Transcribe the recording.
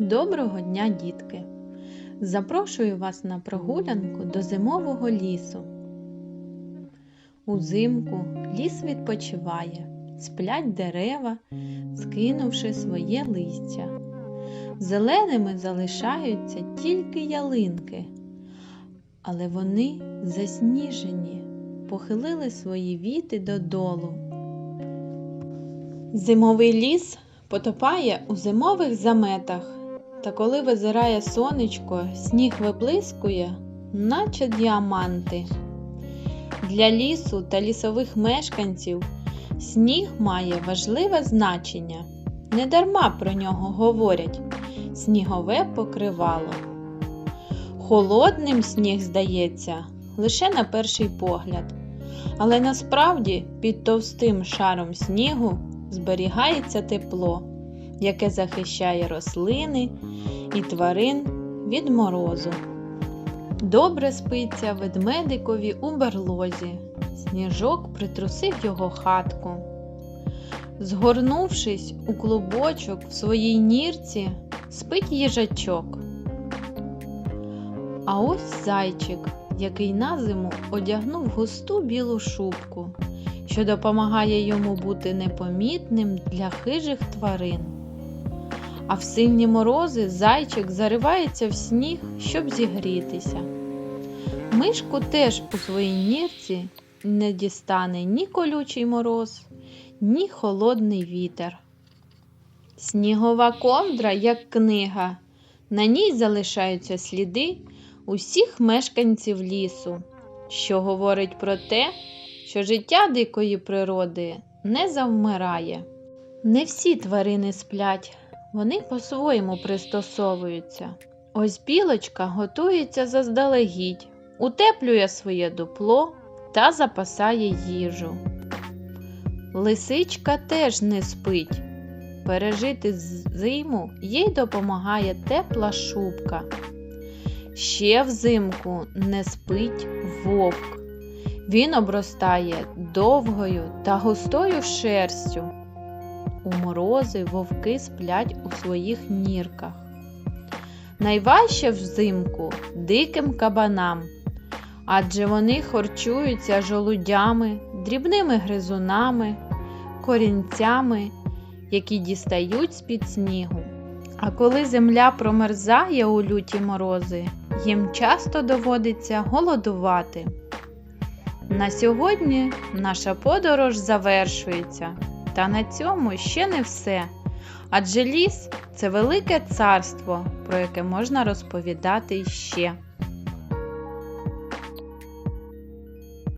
Доброго дня, дітки! Запрошую вас на прогулянку до зимового лісу. Узимку ліс відпочиває, сплять дерева, скинувши своє листя. Зеленими залишаються тільки ялинки, але вони засніжені, похилили свої віти додолу. Зимовий ліс потопає у зимових заметах, та коли визирає сонечко, сніг виблискує, наче діаманти. Для лісу та лісових мешканців сніг має важливе значення. Недарма про нього говорять снігове покривало. Холодним сніг здається лише на перший погляд, але насправді під товстим шаром снігу зберігається тепло, яке захищає рослини і тварин від морозу. Добре спиться ведмедикові у берлозі. Сніжок притрусив його хатку. Згорнувшись у клубочок в своїй нірці, спить їжачок. А ось зайчик, який на зиму одягнув густу білу шубку, що допомагає йому бути непомітним для хижих тварин. А в сильні морози зайчик заривається в сніг, щоб зігрітися. Мишку теж у своїй нірці не дістане ні колючий мороз, ні холодний вітер. Снігова ковдра, як книга, на ній залишаються сліди усіх мешканців лісу, що говорить про те, що життя дикої природи не завмирає. Не всі тварини сплять, вони по-своєму пристосовуються. Ось білочка готується заздалегідь, утеплює своє дупло та запасає їжу. Лисичка теж не спить. Пережити зиму їй допомагає тепла шубка. Ще взимку не спить вовк. Він обростає довгою та густою шерстю. У морози вовки сплять у своїх нірках. Найважче взимку диким кабанам, адже вони харчуються жолудями, дрібними гризунами, корінцями, які дістають з-під снігу. А коли земля промерзає у люті морози, їм часто доводиться голодувати. На сьогодні наша подорож завершується, та на цьому ще не все. Адже ліс це велике царство, про яке можна розповідати ще.